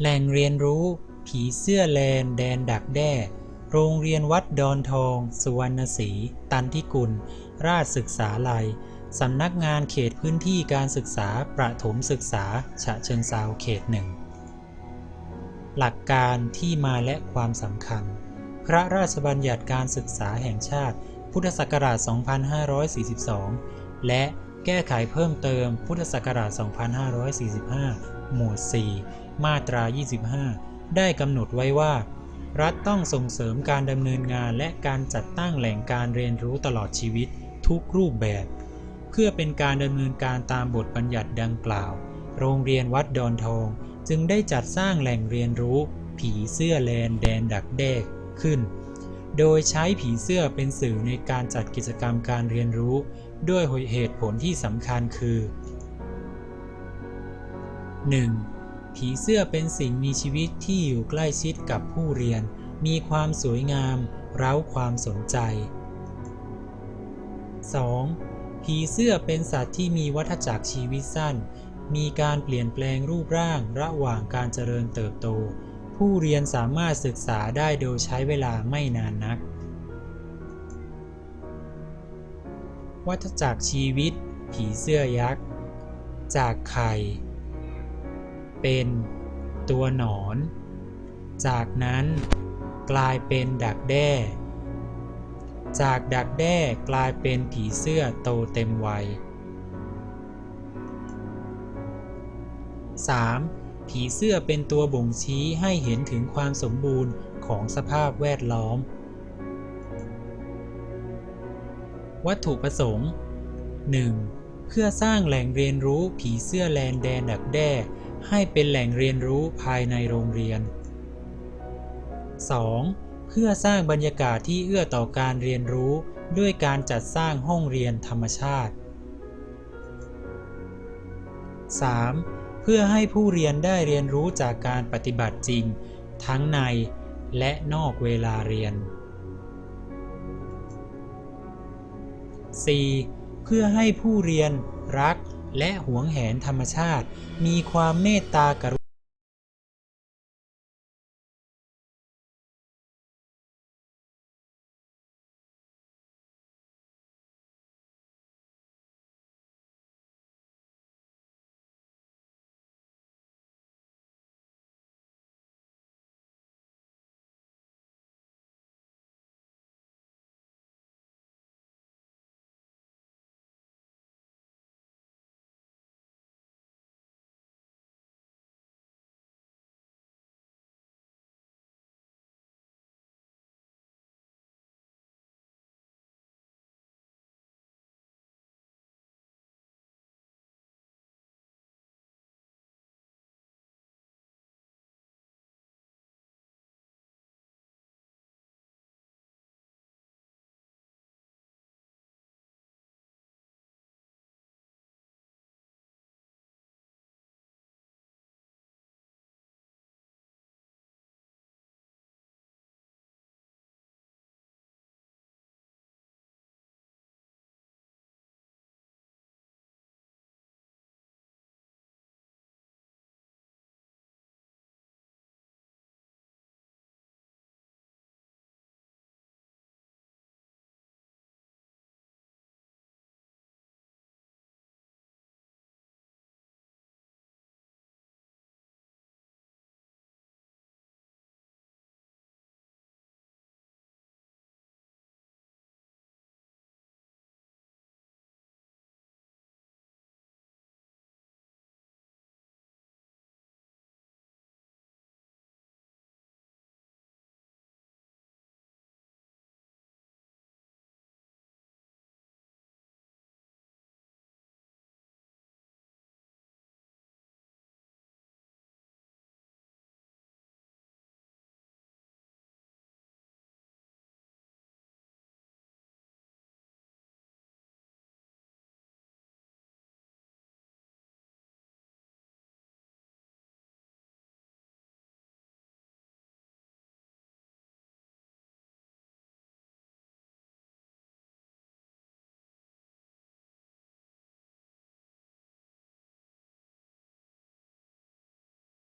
แหล่งเรียนรู้ ผีเสื้อแลนแดนดักแด้ โรงเรียนวัดดอนทอง สุวรรณศรี ตันทิกุล ราชศึกษาลัย สำนักงานเขตพื้นที่การศึกษา ประถมศึกษา ฉะเชิงเซาเขตหนึ่ง หลักการที่มาและความสำคัญ พระราชบัญญัติการศึกษาแห่งชาติ พุทธศักราช 2542 และ แก้ไขเพิ่มเติมพุทธศักราช 2545 หมวด 4 มาตรา 25 ได้กำหนดไว้ว่า รัฐต้องส่งเสริมการดำเนินงานและการจัดตั้งแหล่งการเรียนรู้ตลอดชีวิตทุกรูปแบบ เพื่อเป็นการดำเนินการตามบทบัญญัติดังกล่าว โรงเรียนวัดดอนทอง จึงได้จัดสร้างแหล่งเรียนรู้ ผีเสื้อแลนแดนดักแด้ขึ้น โดยใช้ผีเสื้อเป็นสื่อในการจัดกิจกรรมการเรียนรู้ ด้วยเหตุผลที่สำคัญคือ 1. ผีเสื้อเป็นสิ่งมีชีวิตที่อยู่ใกล้ชิดกับผู้เรียน มีความสวยงาม เร้าความสนใจ 2. ผีเสื้อเป็นสัตว์ที่มีวัฏจักรชีวิตสั้น มีการเปลี่ยนแปลงรูปร่างระหว่างการเจริญเติบโต ผู้เรียนสามารถศึกษาได้โดยใช้เวลาไม่นานนัก วัฏจักรชีวิต ผีเสื้อยักษ์ จากไข่ เป็นตัวหนอน จากนั้นกลายเป็นดักแด้ จากดักแด้กลายเป็นผีเสื้อโตเต็มวัย 3. ผีเสื้อเป็นตัวบ่งชี้ให้เห็นถึงความสมบูรณ์ของสภาพแวดล้อม วัตถุประสงค์ 1. เพื่อสร้างแหล่งเรียนรู้ผีเสื้อแลนแดนดักแด้ ให้เป็นแหล่งเรียนรู้ภายในโรงเรียน 2. เพื่อสร้างบรรยากาศที่เอื้อต่อการเรียนรู้ด้วยการจัดสร้างห้องเรียนธรรมชาติ 3. เพื่อให้ผู้เรียนได้เรียนรู้จากการปฏิบัติจริง ทั้งในและนอกเวลาเรียน 4. เพื่อให้ผู้เรียนรักและหวงแหนธรรมชาติ มีความเมตตากรุ